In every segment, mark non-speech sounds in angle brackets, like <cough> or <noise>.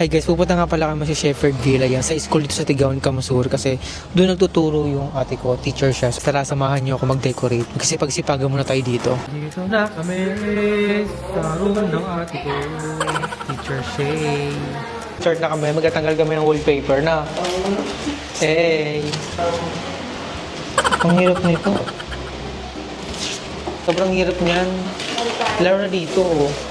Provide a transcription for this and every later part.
Hi guys, pupunta nga pala kami sa Shepherd Villa yan sa school dito sa Tigaon, Kamusur kasi doon nagtuturo yung ate ko, teacher siya. Tara, samahan niyo ako mag-decorate kasi pagsipagan muna tayo dito. Dito na kami sa room ng ate ko, Teacher Shay. Start na kami, magtatanggal kami ng wallpaper na. Hey! Ang hirap nito. Sobrang hirap niyan. Laro na dito. oh.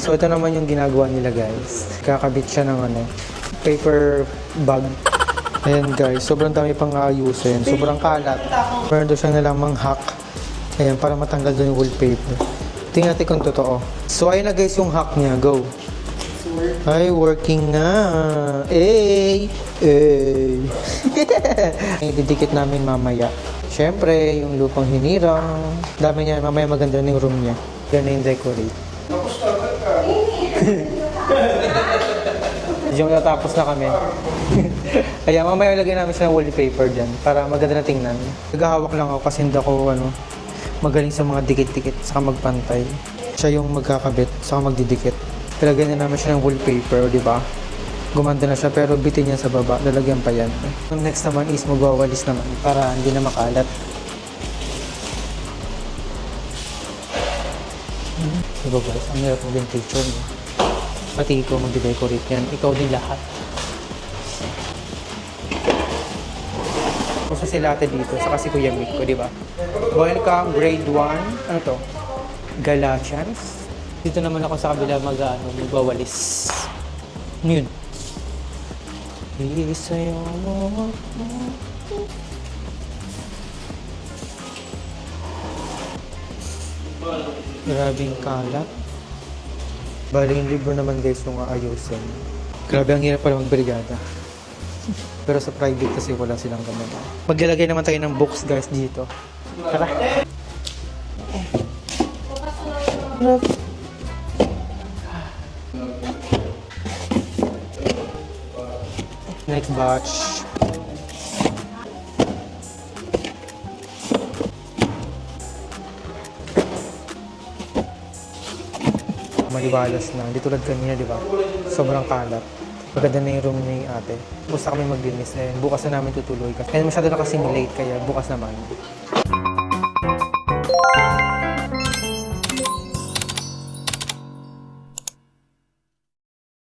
So ito naman yung ginagawa nila guys. Kakabit siya ng ano, paper bag. Ayan guys, sobrang dami pang aayusin. Sobrang kalat. Meron doon siya nalang hack. Ayan, para matanggal doon yung wallpaper. Tingnan natin kung totoo. So ayun na guys yung hack niya. Go. Ay, working na. Eh, eh. Didikit namin mamaya. Siyempre, yung lupang hinirang. Dami niya, mamaya maganda na yung room niya. Yan na yung decorate. Yung natapos na kami. <laughs> Kaya mamaya lagyan namin ng wallpaper dyan para maganda na tingnan. Naghahawak lang ako kasi hindi ako ano, magaling sa mga dikit-dikit saka magpantay. Siya yung magkakabit saka magdidikit. Talagyan na namin siya ng wallpaper, di ba? Gumanda na siya pero bitin niya sa baba. Lalagyan pa yan. Yung next naman is magwawalis naman para hindi na makalat. Diba guys, ang hirap maging picture mo. Pati ikaw magde-decorate yan. Ikaw din lahat. Gusto sila ate dito, saka si Kuya Miko, di ba? Welcome, grade 1. Ano to? Galatians. Dito naman ako sa kabila mag, ano, magwawalis. Yun? Isayo mo ako. Grabing kalat. Bali yung libro naman guys yung aayusin. Grabe ang hirap pala magbrigada. Pero sa private kasi wala silang gamit. Maglalagay naman tayo ng books guys dito. Tara. Next batch. maliwalas na. Hindi tulad kanina, di ba? Sobrang kalat. Maganda na yung room ni ate. Basta kami maglinis. Eh, bukas na namin tutuloy. Kasi masyado na kasing late, kaya bukas naman.